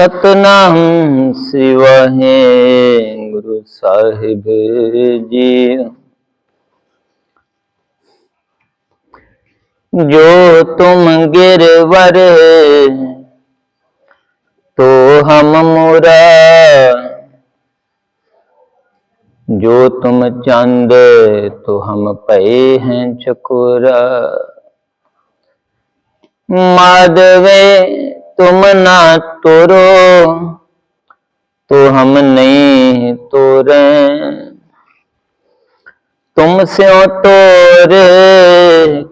सतनाम शिव गुरु साहिब जी। जो तुम गिरवर तो हम मोरा। जो तुम चंद तो हम पे हैं चकोरा। माधवे तुम ना तोरो तो हम नहीं तोरे तुम स्यों तोरे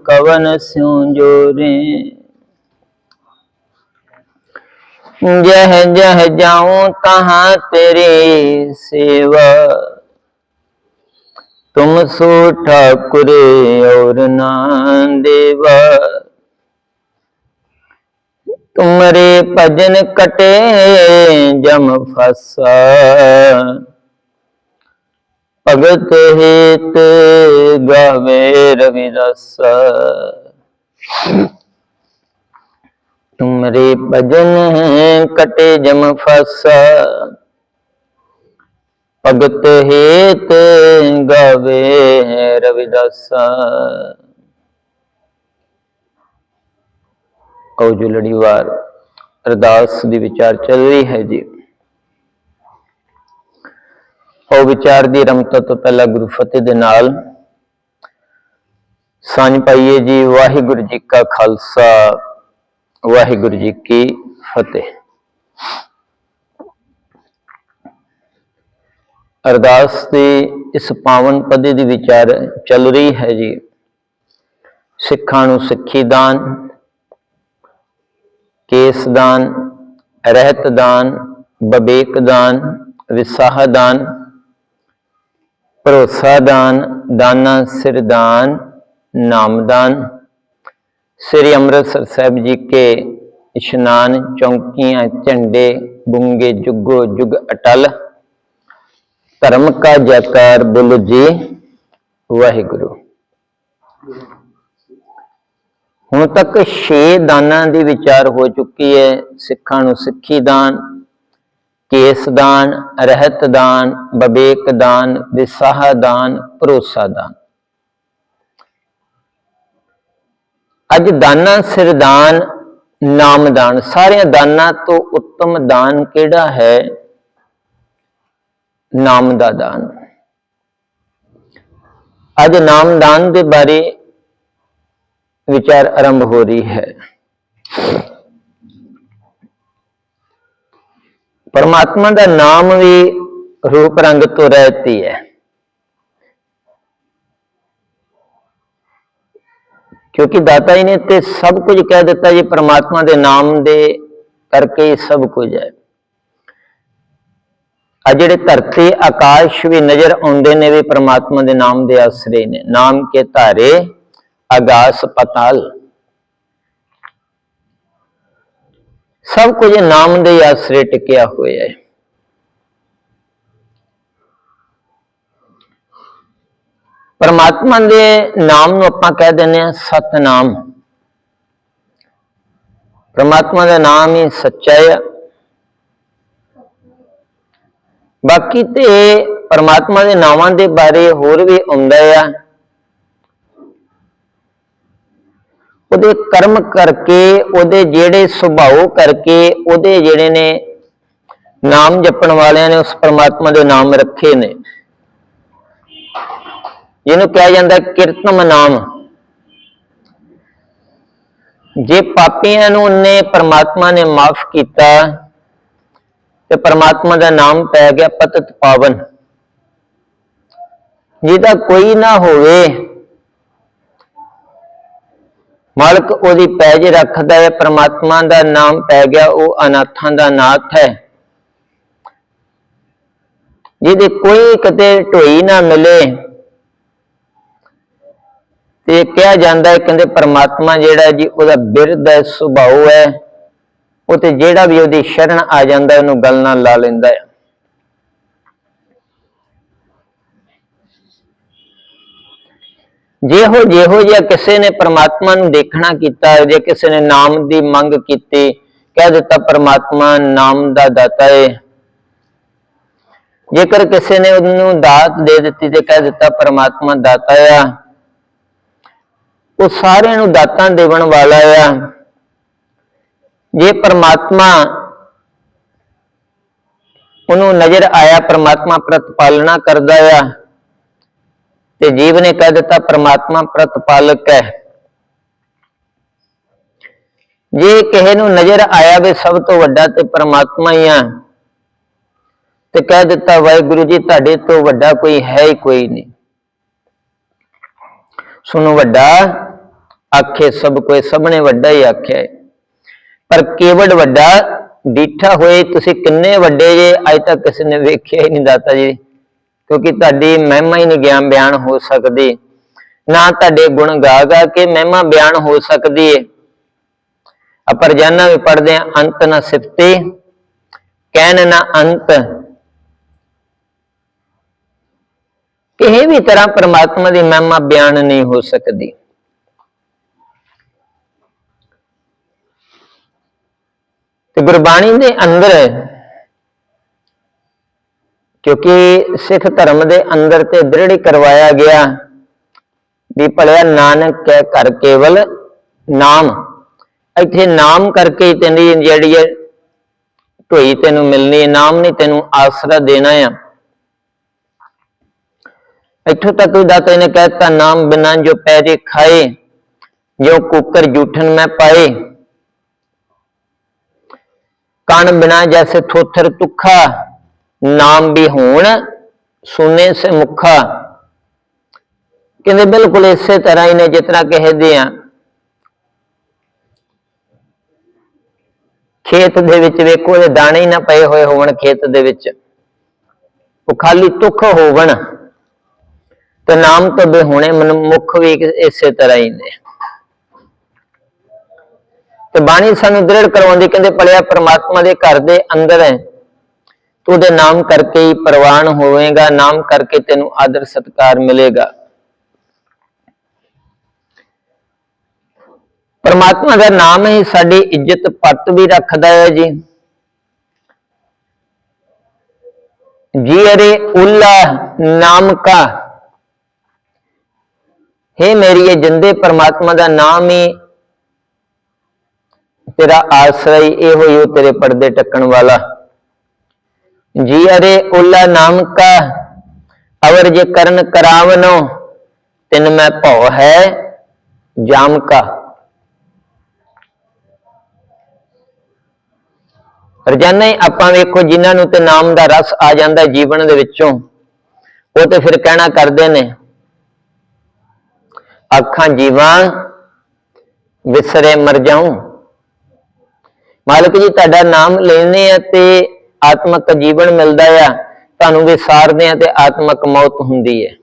कवन स्यों जोरे जह जह जाऊं तहां तेरी सेवा तुम सो ठाकुर और ना देवा ਤੁਮਰੇ ਭਜਨ ਕਟੇ ਜਮ ਫਸਾ ਭਗਤ ਹਿਤ ਗਾਵੇ ਰਵੀ ਰਸ ਤੁਮਰੇ ਭਜਨ ਕਟੇ ਜਮ ਫਸਾ ਭਗਤ ਹਿਤ ਗਾਵੇ ਰਵਿਦਾਸਾ ਜੋ ਵਾਰ, ਅਰਦਾਸ ਦੀ ਵਿਚਾਰ ਚੱਲ ਰਹੀ ਹੈ ਜੀ। ਉਹ ਵਿਚਾਰ ਦੀ ਰਮਤਾ ਤੋਂ ਪਹਿਲਾਂ ਗੁਰੂ ਫਤਿਹ ਦੇ ਨਾਲ ਸਾਂਝ ਪਾਈਏ ਜੀ। ਵਾਹਿਗੁਰੂ ਜੀ ਕਾ ਖਾਲਸਾ, ਵਾਹਿਗੁਰੂ ਜੀ ਕੀ ਫਤਿਹ। ਅਰਦਾਸ ਦੀ ਇਸ ਪਾਵਨ ਪਦੇ ਦੀ ਵਿਚਾਰ ਚੱਲ ਰਹੀ ਹੈ ਜੀ। ਸਿੱਖਾਂ ਨੂੰ ਸਿੱਖੀ ਦਾਨ ਕੇਸਦਾਨ, ਰਹਿਤਦਾਨ ਵਿਵੇਕਦਾਨ ਵਿਸਾਹਦਾਨ, ਭਰੋਸਾਦਾਨ, ਦਾਨਾ, ਸਿਰਦਾਨ, ਨਾਮਦਾਨ। ਸ੍ਰੀ ਅੰਮ੍ਰਿਤਸਰ ਸਾਹਿਬ ਜੀ ਕੇ ਇਸ਼ਨਾਨ ਚੌਂਕੀਆਂ, ਝੰਡੇ, ਬੁੰਗੇ, ਜੁਗੋ, ਜੁਗ ਅਟਲ। ਧਰਮ ਕਾ ਜੈਕਾਰ ਬੁਲ ਜੀ, ਵਾਹਿਗੁਰੂ। ਹੁਣ ਤੱਕ 6 ਦਾਨਾਂ ਦੀ ਵਿਚਾਰ ਹੋ ਚੁੱਕੀ ਹੈ। ਸਿੱਖਾਂ ਨੂੰ ਸਿੱਖੀ ਦਾਨ, ਕੇਸ ਦਾਨ, ਰਹਿਤ ਦਾਨ ਬਬੇਕ ਦਾਨ, ਵਿਸਾਹ ਦਾਨ, ਭਰੋਸਾ ਦਾਨ। ਅੱਜ ਦਾਨਾ ਸਿਰਦਾਨ ਨਾਮਦਾਨ ਸਾਰਿਆਂ ਦਾਨਾਂ ਤੋਂ ਉੱਤਮ ਦਾਨ ਕਿਹੜਾ ਹੈ? ਨਾਮ ਦਾ ਦਾਨ। ਅੱਜ ਨਾਮਦਾਨ ਦੇ ਬਾਰੇ ਵਿਚਾਰ ਆਰੰਭ ਹੋ ਰਹੀ ਹੈ। ਪਰਮਾਤਮਾ ਦਾ ਨਾਮ ਵੀ ਰੂਪ ਰੰਗ ਤੋਂ ਰਹਿਤੀ ਹੈ। ਕਿਉਂਕਿ ਦਾਤਾ ਜੀ ਨੇ ਤੇ ਸਭ ਕੁਝ ਕਹਿ ਦਿੱਤਾ ਜੀ, ਪ੍ਰਮਾਤਮਾ ਦੇ ਨਾਮ ਦੇ ਕਰਕੇ ਹੀ ਸਭ ਕੁਝ ਹੈ। ਆ ਜਿਹੜੇ ਧਰਤੀ, ਆਕਾਸ਼ ਵੀ ਨਜ਼ਰ ਆਉਂਦੇ ਨੇ ਵੀ ਪ੍ਰਮਾਤਮਾ ਦੇ ਨਾਮ ਦੇ ਆਸਰੇ ਨੇ। ਨਾਮ ਕੇ ਧਾਰੇ ਆਗਾਸ ਪਤਾਲ। ਸਭ ਕੁਝ ਨਾਮ ਦੇ ਆਸਰੇ ਟਿਕਿਆ ਹੋਇਆ ਹੈ। ਪਰਮਾਤਮਾ ਦੇ ਨਾਮ ਨੂੰ ਆਪਾਂ ਕਹਿ ਦਿੰਦੇ ਆ ਸਤਨਾਮ। ਪਰਮਾਤਮਾ ਦਾ ਨਾਮ ਹੀ ਸੱਚਾ ਹੈ। ਬਾਕੀ ਤੇ ਪਰਮਾਤਮਾ ਦੇ ਨਾਮਾਂ ਦੇ ਬਾਰੇ ਹੋਰ ਵੀ ਆਉਂਦਾ ਆ। ਉਹਦੇ ਕਰਮ ਕਰਕੇ, ਉਹਦੇ ਜਿਹੜੇ ਸੁਭਾਅ ਕਰਕੇ, ਉਹਦੇ ਜਿਹੜੇ ਨੇ ਨਾਮ ਜਪਣ ਵਾਲਿਆਂ ਨੇ ਉਸ ਪਰਮਾਤਮਾ ਦੇ ਨਾਮ ਰੱਖੇ ਨੇ। ਜਿਹਨੂੰ ਕਿਹਾ ਜਾਂਦਾ ਕੀਰਤਮ ਨਾਮ। ਜੇ ਪਾਪੀਆਂ ਨੂੰ ਉਹਨੇ ਪਰਮਾਤਮਾ ਨੇ ਮਾਫ ਕੀਤਾ, ਤੇ ਪਰਮਾਤਮਾ ਦਾ ਨਾਮ ਪੈ ਗਿਆ ਪਤਤ ਪਾਵਨ। ਜਿਹਦਾ ਕੋਈ ਨਾ ਹੋਵੇ ਮਾਲਕ ਉਹਦੀ ਪੈਜ ਰੱਖਦਾ ਹੈ, ਪਰਮਾਤਮਾ ਦਾ ਨਾਮ ਪੈ ਗਿਆ, ਉਹ ਅਨਾਥਾਂ ਦਾ ਨਾਥ ਹੈ। ਜਿਹਦੇ ਕੋਈ ਕਦੇ ਢੋਈ ਨਾ ਮਿਲੇ, ਤੇ ਕਿਹਾ ਜਾਂਦਾ ਹੈ, ਕਹਿੰਦੇ ਪਰਮਾਤਮਾ ਜਿਹੜਾ ਜੀ, ਉਹਦਾ ਬਿਰਧ ਹੈ ਸੁਭਾਅ ਹੈ, ਉਹ ਤੇ ਜਿਹੜਾ ਵੀ ਉਹਦੀ ਸ਼ਰਨ ਆ ਜਾਂਦਾ ਉਹਨੂੰ ਗੱਲ ਨਾਲ ਲਾ ਲੈਂਦਾ ਹੈ। ਜਿਹੋ ਜਿਹੋ ਜਿਹਾ ਕਿਸੇ ਨੇ ਪ੍ਰਮਾਤਮਾ ਨੂੰ ਦੇਖਣਾ ਕੀਤਾ, ਜੇ ਕਿਸੇ ਨੇ ਨਾਮ ਦੀ ਮੰਗ ਕੀਤੀ, ਕਹਿ ਦਿੱਤਾ ਪ੍ਰਮਾਤਮਾ ਨਾਮ ਦਾ ਦਾਤਾ ਹੈ ਜੇਕਰ ਕਿਸੇ ਨੇ ਉਹਨੂੰ ਦਾਤ ਦੇ ਦਿੱਤੀ ਤੇ ਕਹਿ ਦਿੱਤਾ ਪ੍ਰਮਾਤਮਾ ਦਾਤਾ ਆ, ਉਹ ਸਾਰਿਆਂ ਨੂੰ ਦਾਤਾਂ ਦੇਵਣ ਵਾਲਾ ਆ। ਜੇ ਪ੍ਰਮਾਤਮਾ ਉਹਨੂੰ ਨਜ਼ਰ ਆਇਆ, ਪਰਮਾਤਮਾ ਪ੍ਰਤਪਾਲਣਾ ਕਰਦਾ ਆ ਤੇ ਜੀਵ ਨੇ ਕਹਿ ਦਿੱਤਾ, ਪ੍ਰਮਾਤਮਾ ਪ੍ਰਤਪਾਲਕ ਹੈ। ਜੇ ਕਿਸੇ ਨੂੰ ਨਜ਼ਰ ਆਇਆ ਵੀ ਸਭ ਤੋਂ ਵੱਡਾ ਤੇ ਪ੍ਰਮਾਤਮਾ ਹੀ ਆ, ਤੇ ਕਹਿ ਦਿੱਤਾ, ਵਾਹਿਗੁਰੂ ਜੀ, ਤੁਹਾਡੇ ਤੋਂ ਵੱਡਾ ਕੋਈ ਹੈ ਹੀ ਕੋਈ ਨਹੀਂ। ਸੁਣੋ, ਵੱਡਾ ਆਖੇ, ਸਭ ਕੋਈ ਸਭਨੇ ਵੱਡਾ ਹੀ ਆਖਿਆ ਹੈ। ਪਰ ਕੇਵਲ ਵੱਡਾ, ਡੀਠਾ ਹੋਏ ਤੁਸੀਂ ਕਿੰਨੇ ਵੱਡੇ ਜੇ, ਅਜ ਤੱਕ ਕਿਸੇ ਨੇ ਵੇਖਿਆ ਹੀ ਨਹੀਂ ਦਾਤਾ ਜੀ। ਕਿਉਂਕਿ ਤੁਹਾਡੀ ਮਹਿਮਾ ਹੀ ਨਹੀਂ ਗਿਆਨ ਬਿਆਨ ਹੋ ਸਕਦੀ। ਨਾ ਤੁਹਾਡੇ ਗੁਣ ਗਾ ਗਾ ਕੇ ਮਹਿਮਾ ਬਿਆਨ ਹੋ ਸਕਦੀ ਹੈ ਅਪਰ ਜਾਨਾ ਵੀ ਪੜਦੇ ਆ ਅੰਤ ਨਾ ਸਿਫਤੇ, ਕਹਿਣ ਨਾ ਅੰਤ। ਕਿਸੇ ਵੀ ਤਰ੍ਹਾਂ ਪਰਮਾਤਮਾ ਦੀ ਮਹਿਮਾ ਬਿਆਨ ਨਹੀਂ ਹੋ ਸਕਦੀ। ਤੇ ਗੁਰਬਾਣੀ ਦੇ ਅੰਦਰ ਕਿਉਂਕਿ ਸਿੱਖ ਧਰਮ ਦੇ ਅੰਦਰ ਤੇ ਦ੍ਰਿੜ ਕਰਵਾਇਆ ਗਿਆ ਵੀ ਭਲਿਆ ਨਾਨਕ ਕਹਿ ਕਰ ਕੇਵਲ ਨਾਮ ਇੱਥੇ ਨਾਮ ਕਰਕੇ ਹੀ ਜਿਹੜੀ ਹੈ ਢੋਈ ਤੈਨੂੰ ਮਿਲਣੀ ਨਾਮ ਨਹੀਂ ਤੈਨੂੰ ਆਸਰਾ ਦੇਣਾ ਆ ਇੱਥੋਂ ਤੱਕ ਵੀ ਦਾਤਾ ਨੇ ਕਹਿਤਾ ਨਾਮ ਬਿਨਾਂ ਜੋ ਪੈਰੇ ਖਾਏ ਜੋ ਕੁੱਕਰ ਜੂਠਨ ਮੈਂ ਪਾਏ ਕਣ ਬਿਨਾ ਜੈਸੇ ਥੋਥਰ ਤੁਖਾ ਨਾਮ ਵੀ ਹੋਣ, ਸੁਨੇ ਸੇ ਮੁਖਾ। ਕਹਿੰਦੇ ਬਿਲਕੁਲ ਇਸੇ ਤਰ੍ਹਾਂ ਹੀ ਨੇ ਜਿਤਨਾ ਕਹਦੇ ਆ। ਖੇਤ ਦੇ ਵਿੱਚ ਵੇਖੋ, ਇਹ ਦਾਣੇ ਹੀ ਨਾ ਪਏ ਹੋਏ ਹੋਣ ਖੇਤ ਦੇ ਵਿੱਚ। ਉਹ ਖਾਲੀ ਤੁਖ ਹੋਵਣ। ਤੇ ਨਾਮ ਤੋਂ ਬਿਹੁਣੇ ਮਨੁੱਖ ਵੀ ਇਸੇ ਤਰ੍ਹਾਂ ਹੀ ਨੇ। ਤੇ ਬਾਣੀ ਸਾਨੂੰ ਦ੍ਰਿੜ ਕਰਵਾਉਂਦੀ, ਕਹਿੰਦੇ ਪਲਿਆ ਪ੍ਰਮਾਤਮਾ ਦੇ ਘਰ ਦੇ ਅੰਦਰ ਹੈ। ਉਹਦੇ ਨਾਮ ਕਰਕੇ ਹੀ ਪ੍ਰਵਾਨ ਹੋਵੇਗਾ, ਨਾਮ ਕਰਕੇ ਤੈਨੂੰ ਆਦਰ ਸਤਕਾਰ ਮਿਲੇਗਾ। ਪਰਮਾਤਮਾ ਦਾ ਨਾਮ ਹੀ ਸਾਡੀ ਇੱਜ਼ਤ ਪੱਟ ਵੀ ਰੱਖਦਾ ਹੈ ਜੀ। ਜੀ ਅਰੇ ਉੱਲਾ ਨਾਮ ਕਾ हे ਮੇਰੀ ਇਹ ਜਿੰਦੇ ਪਰਮਾਤਮਾ ਦਾ ਨਾਮ ਹੀ, ਤੇਰਾ ਆਸਰਾ ਹੀ ਇਹੋ ਹੀ ਉਹ ਤੇਰੇ ਪਰਦੇ ਟੱਕਣ ਵਾਲਾ। ਜੀ ਅਰੇ ਉੱਲਾ ਨਾਮ ਕਾ ਅਵਰ ਜੇ ਕਰਨ ਕਰਾਵਨੋ, ਤਿਨ ਮੈਂ ਭਉ ਹੈ ਜਾਮ ਕਾ ਰਜਾਨਾ ਹੀ ਆਪਾਂ ਵੇਖੋ ਜਿਨ੍ਹਾਂ ਨੂੰ ਤੇ ਨਾਮ ਦਾ ਰਸ ਆ ਜਾਂਦਾ ਜੀਵਨ ਦੇ ਵਿੱਚੋਂ, ਉਹ ਤੇ ਫਿਰ ਕਹਿਣਾ ਕਰਦੇ ਨੇ, ਅੱਖਾਂ ਜੀਵਾਂ, ਵਿਸਰੇ ਮਰ ਜਾਉਂ। ਮਾਲਕ ਜੀ, ਤੁਹਾਡਾ ਨਾਮ ਲੈਨੇ ਆ ਤੇ ਆਤਮਕ ਜੀਵਨ ਮਿਲਦਾ ਆ, ਤੁਹਾਨੂੰ ਵਿਸਾਰਦੇ ਆ ਤੇ ਆਤਮਕ ਮੌਤ ਹੁੰਦੀ ਹੈ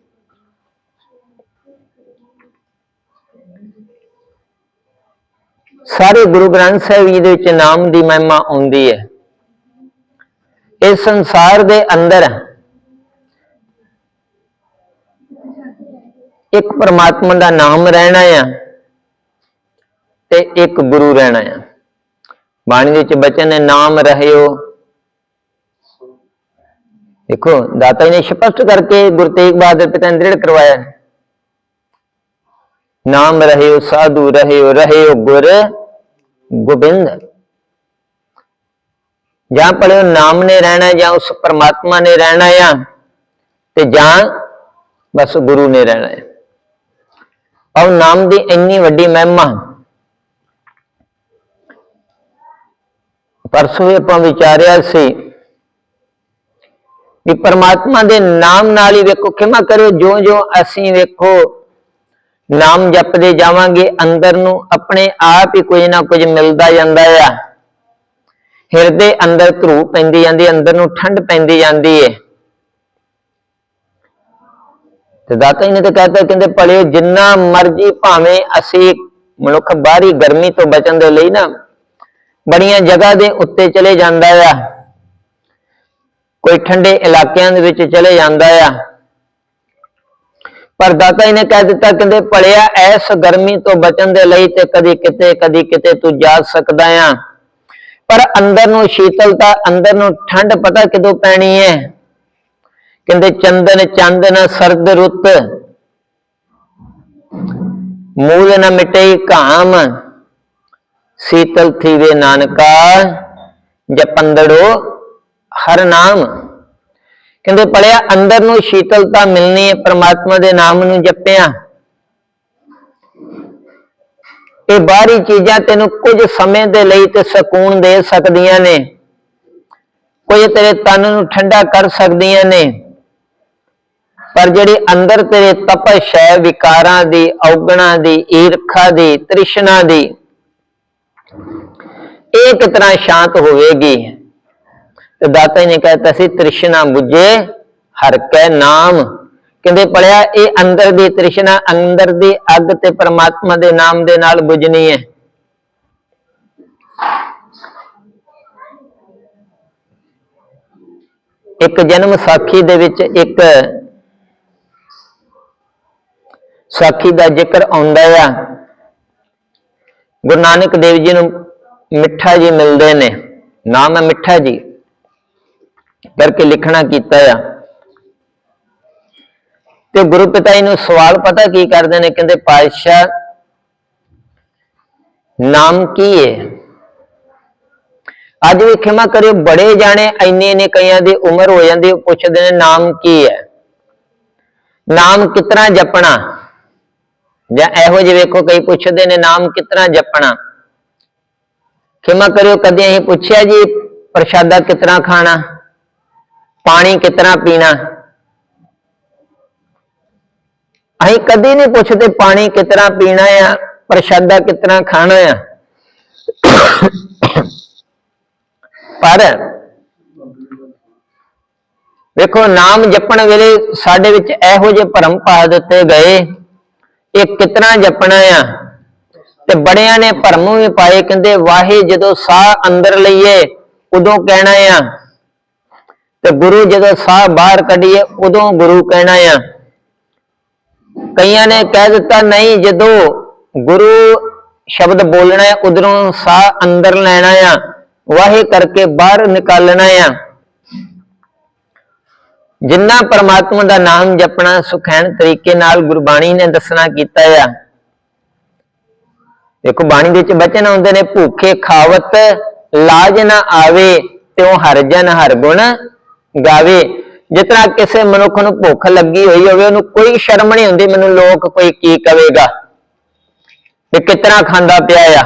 ਸਾਰੇ ਗੁਰੂ ਗ੍ਰੰਥ ਸਾਹਿਬ ਜੀ ਦੇ ਵਿੱਚ ਨਾਮ ਦੀ ਮਹਿਮਾ ਆਉਂਦੀ ਹੈ ਇਸ ਸੰਸਾਰ ਦੇ ਅੰਦਰ ਇੱਕ ਪਰਮਾਤਮਾ ਦਾ ਨਾਮ ਰਹਿਣਾ ਆ ਤੇ ਇੱਕ ਗੁਰੂ ਰਹਿਣਾ ਆ। ਬਾਣੀ ਵਿੱਚ ਬਚਨ ਹੈ ਨਾਮ ਰਹਿਓ ਦੇਖੋ, ਦਾਤਾ ਜੀ ਨੇ ਸਪਸ਼ਟ ਕਰਕੇ ਗੁਰੂ ਤੇਗ ਬਹਾਦਰ ਪਿਤਾ ਨੇ ਦ੍ਰਿੜ ਕਰਵਾਇਆ। ਹੈ। ਨਾਮ ਰਹਿਓ ਸਾਧੂ, ਰਹਿਓ ਰਹਿਓ ਗੁਰ ਗੋਬਿੰਦ। ਜਾਂ ਪੜਿਓ ਨਾਮ ਨੇ ਰਹਿਣਾ, ਜਾਂ ਉਸ ਪਰਮਾਤਮਾ ਨੇ ਰਹਿਣਾ ਆ, ਤੇ ਜਾਂ ਬਸ ਗੁਰੂ ਨੇ ਰਹਿਣਾ ਹੈ ਔਰ ਨਾਮ ਦੀ ਇੰਨੀ ਵੱਡੀ ਮਹਿਮਾ। ਪਰਸੋਂ ਵੀ ਆਪਾਂ ਵਿਚਾਰਿਆ ਸੀ ਵੀ ਪਰਮਾਤਮਾ ਦੇ ਨਾਮ ਨਾਲ ਹੀ ਵੇਖੋ, ਖਿਮਾ ਕਰਿਓ ਜੋ ਜੋ ਅਸੀਂ ਵੇਖੋ, ਨਾਮ ਜਪਦੇ ਜਾਵਾਂਗੇ, ਅੰਦਰ ਨੂੰ ਆਪਣੇ ਆਪ ਹੀ ਕੁਝ ਨਾ ਕੁਝ ਮਿਲਦਾ ਜਾਂਦਾ ਆ। ਹਿਰਦੇ ਅੰਦਰ ਧਰੂ ਪੈਂਦੀ ਜਾਂਦੀ ਅੰਦਰ ਨੂੰ ਠੰਡ ਪੈਂਦੀ ਜਾਂਦੀ ਏ। ਤੇ ਦਾਤਾ ਜੀ ਨੇ ਤਾਂ ਕਹਤਾ, ਕਹਿੰਦੇ ਭਲੇ ਜਿੰਨਾ ਮਰਜ਼ੀ ਭਾਵੇਂ ਅਸੀਂ ਮਨੁੱਖ ਬਾਹਰੀ ਗਰਮੀ ਤੋਂ ਬਚਣ ਦੇ ਲਈ ਨਾ, ਬੜੀਆਂ ਜਗ੍ਹਾ ਦੇ ਉੱਤੇ ਚਲੇ ਜਾਂਦਾ ਆ। ਕੋਈ ਠੰਡੇ ਇਲਾਕਿਆਂ ਦੇ ਵਿੱਚ ਚਲੇ ਜਾਂਦਾ ਆ। ਪਰ ਦਾਤਾ ਜੀ ਨੇ ਕਹਿ ਦਿੱਤਾ, ਕਹਿੰਦੇ ਭਲਿਆ, ਐਸ ਗਰਮੀ ਤੋਂ ਬਚਣ ਦੇ ਲਈ ਤੇ ਕਦੀ ਕਿਤੇ ਕਦੀ ਕਿਤੇ ਤੂੰ ਜਾ ਸਕਦਾ ਆ। ਪਰ ਅੰਦਰ ਨੂੰ ਸ਼ੀਤਲਤਾ, ਅੰਦਰ ਨੂੰ ਠੰਡ ਪਤਾ ਕਿਦੋਂ ਪੈਣੀ ਹੈ ਕਹਿੰਦੇ ਚੰਦਨ ਚੰਦਨ ਸਰਦ ਰੁੱਤ, ਮੂਲ ਨ ਮਿਟੇ ਕਾਮ ਸੀਤਲ ਥੀਵੇ ਨਾਨਕਾ, ਜਪੰਦੜੋ ਹਰ ਨਾਮ। ਕਹਿੰਦੇ ਪੜਿਆ ਅੰਦਰ ਨੂੰ ਸ਼ੀਤਲਤਾ ਮਿਲਣੀ ਹੈ, ਪ੍ਰਮਾਤਮਾ ਦੇ ਨਾਮ ਨੂੰ ਜਪਿਆ। ਇਹ ਬਾਹਰੀ ਚੀਜ਼ਾਂ ਤੈਨੂੰ ਕੁਝ ਸਮੇਂ ਦੇ ਲਈ ਤੇ ਸਕੂਨ ਦੇ ਸਕਦੀਆਂ ਨੇ। ਕੁਝ ਤੇਰੇ ਤਨ ਨੂੰ ਠੰਡਾ ਕਰ ਸਕਦੀਆਂ ਨੇ। ਪਰ ਜਿਹੜੀ ਅੰਦਰ ਤੇਰੇ ਤਪਸ਼ ਹੈ, ਵਿਕਾਰਾਂ ਦੀ, ਔਗਣਾ ਦੀ, ਈਰਖਾ ਦੀ, ਤ੍ਰਿਸ਼ਨਾ ਦੀ, ਇਹ ਕਿਤਨਾ ਸ਼ਾਂਤ ਹੋਵੇਗੀ। ਤੇ ਦਾਤਾ ਜੀ ਨੇ ਕਹਿਤਾ ਸੀ, ਤ੍ਰਿਸ਼ਨਾ ਬੁਝੇ, ਹਰ ਕੈ ਨਾਮ। ਕਹਿੰਦੇ ਪੜਿਆ ਇਹ ਅੰਦਰ ਦੀ ਤ੍ਰਿਸ਼ਨਾ, ਅੰਦਰ ਦੀ ਅੱਗ ਤੇ ਪਰਮਾਤਮਾ ਦੇ ਨਾਮ ਦੇ ਨਾਲ ਬੁਝਣੀ ਹੈ। ਇੱਕ ਜਨਮ ਸਾਖੀ ਦੇ ਵਿੱਚ ਇੱਕ ਸਾਖੀ ਦਾ ਜ਼ਿਕਰ ਆਉਂਦਾ ਆ। ਗੁਰੂ ਨਾਨਕ ਦੇਵ ਜੀ ਨੂੰ ਮਿੱਠਾ ਜੀ ਮਿਲਦੇ ਨੇ। ਨਾਮ ਹੈ ਮਿੱਠਾ ਜੀ। ਕਰਕੇ ਲਿਖਣਾ ਕੀਤਾ ਆ। ਤੇ ਗੁਰੂ ਪਿਤਾ ਜੀ ਨੂੰ ਸਵਾਲ ਪਤਾ ਕੀ ਕਰਦੇ ਨੇ? ਕਹਿੰਦੇ, ਪਾਤਸ਼ਾਹ, ਨਾਮ ਕੀ ਹੈ ਅੱਜ ਵੀ ਖਿਮਾ ਕਰਿਓ, ਬੜੇ ਜਾਣੇ ਇੰਨੇ ਨੇ ਕਈਆਂ ਦੀ ਉਮਰ ਹੋ ਜਾਂਦੀ ਉਹ ਪੁੱਛਦੇ ਨੇ, ਨਾਮ ਕੀ ਹੈ ਨਾਮ ਕਿਤਨਾ ਜਪਣਾ? ਜਾਂ ਇਹੋ ਜਿਹੇ ਵੇਖੋ, ਕਈ ਪੁੱਛਦੇ ਨੇ, ਨਾਮ ਕਿਤਨਾ ਜਪਣਾ? ਖਿਮਾ ਕਰਿਓ, ਕਦੇ ਅਸੀਂ ਪੁੱਛਿਆ ਜੀ, ਪ੍ਰਸ਼ਾਦਾ ਕਿਤਨਾ ਖਾਣਾ? ਪਾਣੀ ਕਿਤਨਾ ਪੀਣਾ? ਅਸੀਂ ਕਦੇ ਨਹੀਂ ਪੁੱਛਦੇ ਪਾਣੀ ਕਿਤਨਾ ਪੀਣਾ ਆ, ਪ੍ਰਸ਼ਾਦਾ ਕਿਤਨਾ ਖਾਣਾ ਆ। ਪਰ ਵੇਖੋ, ਨਾਮ ਜਪਣ ਵੇਲੇ ਸਾਡੇ ਵਿੱਚ ਇਹੋ ਜਿਹੇ ਭਰਮ ਪਾ ਦਿੱਤੇ ਗਏ। ਇਹ ਕਿਤਨਾ ਜਪਣਾ ਆ। ਤੇ ਬੜਿਆਂ ਨੇ ਭਰਮ ਵੀ ਪਾਏ, ਕਹਿੰਦੇ ਵਾਹੇ ਜਦੋਂ ਸਾਹ ਅੰਦਰ ਲਈਏ, ਉਦੋਂ ਕਹਿਣਾ ਆ ਤੇ ਗੁਰੂ ਜਦੋਂ ਸਾਹ ਬਾਹਰ ਕੱਢੀਏ, ਉਦੋਂ ਗੁਰੂ ਕਹਿਣਾ ਆ। ਕਈਆਂ ਨੇ ਕਹਿ ਦਿੱਤਾ, ਨਹੀਂ, ਜਦੋਂ ਗੁਰੂ ਸ਼ਬਦ ਬੋਲਣਾ ਹੈ ਉਧਰੋਂ ਸਾਹ ਅੰਦਰ ਲੈਣਾ ਆ, ਵਾਹੇ ਕਰਕੇ ਬਾਹਰ ਨਿਕਾਲਣਾ ਆ। ਜਿੰਨਾ ਪਰਮਾਤਮਾ ਦਾ ਨਾਮ ਜਪਣਾ ਸੁਖੈਣ ਤਰੀਕੇ ਨਾਲ ਗੁਰਬਾਣੀ ਨੇ ਦੱਸਣਾ ਕੀਤਾ ਆ। ਦੇਖੋ, ਬਾਣੀ ਵਿੱਚ ਬਚਨ ਆਉਂਦੇ ਨੇ, ਭੂਖੇ ਖਾਵਤ ਲਾਜ ਨਾ ਆਵੇ, ਤਿਉ ਹਰ ਜਨ ਹਰ ਗੁਣ ਗਾਵੇ। ਜਿਤਨਾ ਕਿਸੇ ਮਨੁੱਖ ਨੂੰ ਭੁੱਖ ਲੱਗੀ ਹੋਈ ਹੋਵੇ, ਉਹਨੂੰ ਕੋਈ ਸ਼ਰਮ ਨਹੀਂ ਹੁੰਦੀ, ਮੈਨੂੰ ਲੋਕ ਕੋਈ ਕੀ ਕਵੇਗਾ? ਤੇ ਕਿਤਨਾ ਖਾਂਦਾ ਪਿਆ ਆ।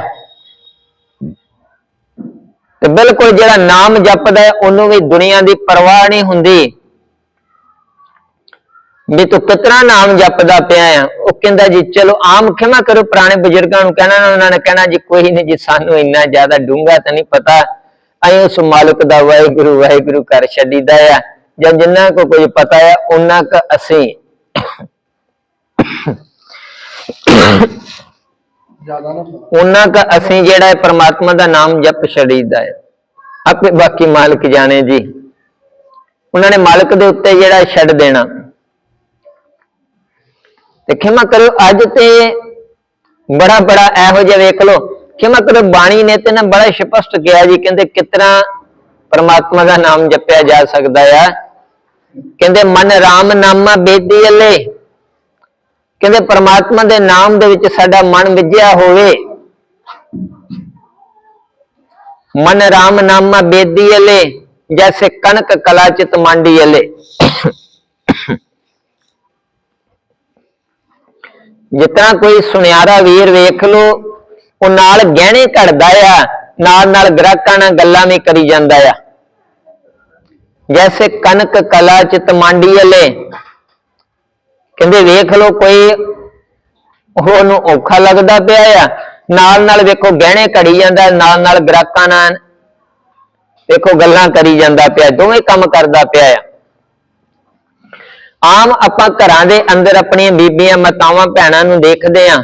ਤੇ ਬਿਲਕੁਲ ਜਿਹੜਾ ਨਾਮ ਜਪਦਾ ਹੈ, ਉਹਨੂੰ ਵੀ ਦੁਨੀਆ ਦੀ ਪਰਵਾਹ ਨਹੀਂ ਹੁੰਦੀ। ਵੀ ਤੂੰ ਕਿਤਨਾ ਨਾਮ ਜਪਦਾ ਪਿਆ ਆ। ਉਹ ਕਹਿੰਦਾ ਜੀ, ਚਲੋ ਆਮ ਖਿਮਾ ਕਰੋ, ਪੁਰਾਣੇ ਬਜ਼ੁਰਗਾਂ ਨੂੰ ਕਹਿਣਾ ਨਾ ਉਹਨਾਂ ਨੇ ਕਹਿਣਾ ਜੀ, ਕੋਈ ਨਹੀਂ ਜੀ, ਸਾਨੂੰ ਇੰਨਾ ਜ਼ਿਆਦਾ ਡੂੰਘਾ ਤਾਂ ਨਹੀਂ ਪਤਾ। ਅਸੀਂ ਉਸ ਮਾਲਕ ਦਾ ਵਾਹਿਗੁਰੂ ਵਾਹਿਗੁਰੂ ਕਰ ਛੱਡੀਦਾ ਆ। ਜਾਂ ਜਿੰਨਾ ਕੋ ਕੁਝ ਪਤਾ ਆ ਉਹਨਾਂ ਕ ਅਸੀਂ ਉਹਨਾਂ ਕ ਅਸੀਂ ਜਿਹੜਾ ਪਰਮਾਤਮਾ ਦਾ ਨਾਮ ਜਪ ਛੱਡੀਦਾ ਹੈ ਆਪੇ ਬਾਕੀ ਮਾਲਕ ਜਾਣੇ ਜੀ। ਉਹਨਾਂ ਨੇ ਮਾਲਕ ਦੇ ਉੱਤੇ ਜਿਹੜਾ ਛੱਡ ਦੇਣਾ। ਤੇ ਖਿਮਾ ਕਰੋ, ਅੱਜ ਤੇ ਬੜਾ ਬੜਾ ਇਹੋ ਜਿਹਾ ਵੇਖ ਲੋ ਖਿਮਾ ਕਰੋ ਬਾਣੀ ਨੇ ਤੇ ਨਾ ਬੜਾ ਸਪਸ਼ਟ ਕਿਹਾ ਜੀ, ਕਹਿੰਦੇ ਕਿਤਨਾ ਪ੍ਰਮਾਤਮਾ ਦਾ ਨਾਮ ਜਪਿਆ ਜਾ ਸਕਦਾ ਆ। ਕਹਿੰਦੇ ਮਨ RAM ਨਾਮਾ ਬੇਦੀ ਅਲੇ। ਕਹਿੰਦੇ ਪਰਮਾਤਮਾ ਦੇ ਨਾਮ ਦੇ ਵਿੱਚ ਸਾਡਾ ਮਨ ਵਿਜਿਆ ਹੋਵੇ। ਮਨ RAM ਨਾਮਾ ਬੇਦੀ ਅਲੇ, ਜੈਸੇ ਕਣਕ ਕਲਾ ਚਿਤ ਮੰਡੀ ਅਲੇ। ਜਿਤਨਾ ਕੋਈ ਸੁਨਿਆਰਾ ਵੀਰ ਵੇਖ ਲੋ ਉਹ ਨਾਲ ਗਹਿਣੇ ਘੜਦਾ ਆ, ਨਾਲ ਨਾਲ ਗ੍ਰਾਹਕਾਂ ਨਾਲ ਗੱਲਾਂ ਵੀ ਕਰੀ ਜਾਂਦਾ ਆ। ਜੈਸੇ ਕਣਕ ਕਲਾ ਚਿਤ ਮੰਡੀ ਅਲੇ ਕਹਿੰਦੇ ਵੇਖ ਲੋ ਕੋਈ ਉਹਨੂੰ ਔਖਾ ਲੱਗਦਾ ਪਿਆ ਆ। ਨਾਲ ਨਾਲ ਵੇਖੋ ਗਹਿਣੇ ਘੜੀ ਜਾਂਦਾ, ਨਾਲ ਨਾਲ ਗ੍ਰਾਹਕਾਂ ਨਾਲ ਵੇਖੋ ਗੱਲਾਂ ਕਰੀ ਜਾਂਦਾ ਪਿਆ, ਦੋਵੇਂ ਕੰਮ ਕਰਦਾ ਪਿਆ ਆ। ਆਮ ਆਪਾਂ ਘਰਾਂ ਦੇ ਅੰਦਰ ਆਪਣੀਆਂ ਬੀਬੀਆਂ, ਮਾਤਾਵਾਂ, ਭੈਣਾਂ ਨੂੰ ਦੇਖਦੇ ਆਂ।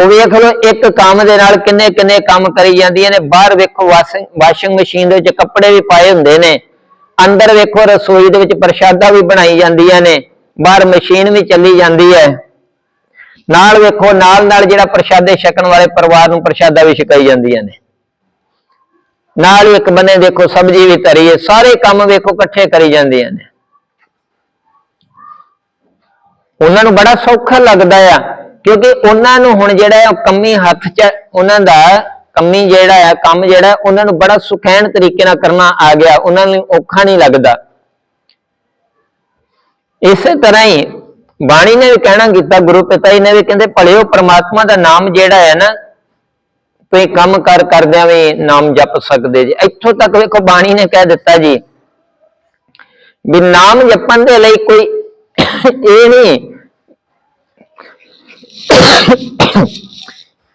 ਉਹ ਵੇਖ ਲਓ, ਇੱਕ ਕੰਮ ਦੇ ਨਾਲ ਕਿੰਨੇ ਕਿੰਨੇ ਕੰਮ ਕਰੀ ਜਾਂਦੀਆਂ ਨੇ। ਬਾਹਰ ਵੇਖੋ, ਵਾਸ਼ਿੰਗ ਮਸ਼ੀਨ ਦੇ ਵਿੱਚ ਕੱਪੜੇ ਵੀ ਪਾਏ ਹੁੰਦੇ ਨੇ। ਅੰਦਰ ਵੇਖੋ, ਰਸੋਈ ਦੇ ਵਿੱਚ ਪ੍ਰਸ਼ਾਦਾ ਵੀ ਬਣਾਈ ਜਾਂਦੀਆਂ ਨੇ। ਬਾਹਰ ਮਸ਼ੀਨ ਵੀ ਚੱਲੀ ਜਾਂਦੀ ਹੈ। ਨਾਲ ਵੇਖੋ, ਨਾਲ ਨਾਲ ਜਿਹੜਾ ਪ੍ਰਸ਼ਾਦੇ ਛਕਣ ਵਾਲੇ ਪਰਿਵਾਰ ਨੂੰ ਪ੍ਰਸ਼ਾਦਾ ਵੀ ਛਕਾਈ ਜਾਂਦੀਆਂ ਨੇ। ਨਾਲ ਇੱਕ ਬੰਨੇ ਦੇਖੋ, ਸਬਜ਼ੀ ਵੀ ਧਰੀ ਹੈ। ਸਾਰੇ ਕੰਮ ਵੇਖੋ, ਇਕੱਠੇ ਕਰੀ ਜਾਂਦੀਆਂ ਨੇ। ਉਹਨਾਂ ਨੂੰ ਬੜਾ ਸੌਖਾ ਲੱਗਦਾ ਆ। ਕਿਉਂਕਿ ਉਹਨਾਂ ਨੂੰ ਹੁਣ ਜਿਹੜਾ ਹੈ ਉਹ ਕੰਮੀ ਹੱਥ 'ਚ ਉਹਨਾਂ ਦਾ ਕੰਮੀ ਜਿਹੜਾ ਹੈ, ਕੰਮ ਜਿਹੜਾ ਉਹਨਾਂ ਨੂੰ ਬੜਾ ਸੁਖੈਣ ਤਰੀਕੇ ਨਾਲ ਕਰਨਾ ਆ ਗਿਆ, ਉਹਨਾਂ ਨੂੰ ਔਖਾ ਨਹੀਂ ਲੱਗਦਾ। ਇਸੇ ਤਰ੍ਹਾਂ ਹੀ ਬਾਣੀ ਨੇ ਵੀ ਕਹਿਣਾ ਕੀਤਾ, ਗੁਰੂ ਪਿਤਾ ਜੀ ਨੇ ਵੀ ਕਹਿੰਦੇ ਭਲਿਓ ਪ੍ਰਮਾਤਮਾ ਦਾ ਨਾਮ ਜਿਹੜਾ ਹੈ ਨਾ, ਤੁਸੀਂ ਕੰਮ ਕਰ ਕਰਦਿਆਂ ਵੀ ਨਾਮ ਜਪ ਸਕਦੇ ਜੀ। ਇੱਥੋਂ ਤੱਕ ਵੇਖੋ ਬਾਣੀ ਨੇ ਕਹਿ ਦਿੱਤਾ ਜੀ, ਵੀ ਨਾਮ ਜਪਣ ਦੇ ਲਈ ਕੋਈ ਇਹ ਨਹੀਂ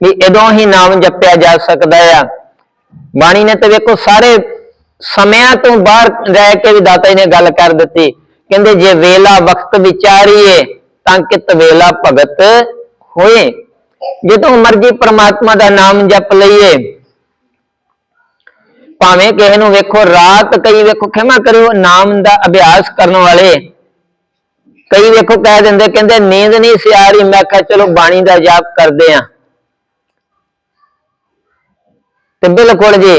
ਵੀ ਇਦੋਂ ਹੀ ਨਾਮ ਜਪਿਆ ਜਾ ਸਕਦਾ ਆ। ਬਾਣੀ ਨੇ ਤੇ ਵੇਖੋ ਸਾਰੇ ਸਮਿਆਂ ਤੋਂ ਬਾਹਰ ਰਹਿ ਕੇ ਵੀ ਦਾਤਾ ਜੀ ਨੇ ਗੱਲ ਕਰ ਦਿੱਤੀ। ਕਹਿੰਦੇ ਜੇ ਵੇਲਾ ਵਕਤ ਵਿਚਾਰੀਏ, ਤਾਂ ਕਿਤ ਵੇਲਾ ਭਗਤ ਹੋਏ। ਜਦੋਂ ਮਰਜ਼ੀ ਪ੍ਰਮਾਤਮਾ ਦਾ ਨਾਮ ਜਪ ਲਈਏ। ਭਾਵੇਂ ਕਿਸੇ ਨੂੰ ਵੇਖੋ ਰਾਤ ਕਈ ਵੇਖੋ, ਖਿਮਾ ਕਰਿਓ, ਨਾਮ ਦਾ ਅਭਿਆਸ ਕਰਨ ਵਾਲੇ ਕਈ ਵੇਖੋ ਕਹਿ ਦਿੰਦੇ, ਕਹਿੰਦੇ ਨੀਂਦ ਨਹੀਂ ਸੀ ਆ ਰਹੀ। ਮੈਂ ਕਿਹਾ ਚਲੋ ਬਾਣੀ ਦਾ ਜਾਪ ਕਰਦੇ ਆਂ। ਤੇ ਬਿਲਕੁਲ ਜੀ,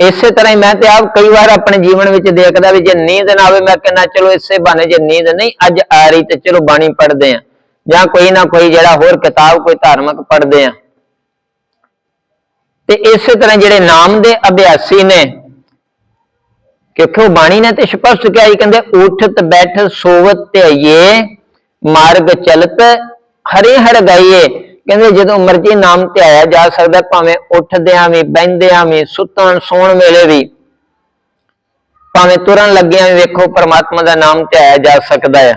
ਇਸੇ ਤਰ੍ਹਾਂ ਹੀ ਮੈਂ ਤੇ ਆਪ ਕਈ ਵਾਰ ਆਪਣੇ ਜੀਵਨ ਵਿੱਚ ਦੇਖਦਾ ਵੀ ਜੇ ਨੀਂਦ ਨਾ ਆਵੇ, ਮੈਂ ਕਹਿੰਦਾ ਚਲੋ ਇਸੇ ਬਹਾਨੇ ਜੇ ਨੀਂਦ ਨਹੀਂ ਅੱਜ ਆ ਰਹੀ ਤੇ ਚਲੋ ਬਾਣੀ ਪੜ੍ਹਦੇ ਆਂ। ਜਾਂ ਕੋਈ ਨਾ ਕੋਈ ਜਿਹੜਾ ਹੋਰ ਕਿਤਾਬ, ਕੋਈ ਧਾਰਮਿਕ ਪੜ੍ਹਦੇ ਆਂ। ਤੇ ਇਸੇ ਤਰ੍ਹਾਂ ਜਿਹੜੇ ਨਾਮ ਦੇ ਅਭਿਆਸੀ ਨੇ ਕਿਉਂਕਿ ਬਾਣੀ ਨੇ ਤੇ ਸਪਸ਼ਟ ਕਿਹਾ ਹੀ ਕਹਿੰਦੇ, ਉਠਤ ਬੈਠ ਸੋਵਤ ਧਿਆਈਏ ਮਾਰਗ ਚਲਤ, ਹਰੇ ਹਰ ਗਾਈਏ। ਕਹਿੰਦੇ, ਜਦੋਂ ਮਰਜ਼ੀ ਨਾਮ ਧਿਆਇਆ ਜਾ ਸਕਦਾ, ਭਾਵੇਂ ਉੱਠਦਿਆਂ ਵੀ ਬਹਿੰਦਿਆਂ ਵੀ ਸੁੱਤਣ, ਸੌਣ ਵੇਲੇ ਵੀ, ਭਾਵੇਂ ਤੁਰਨ ਲੱਗਿਆਂ ਵੀ ਵੇਖੋ, ਪਰਮਾਤਮਾ ਦਾ ਨਾਮ ਧਿਆਇਆ ਜਾ ਸਕਦਾ ਹੈ।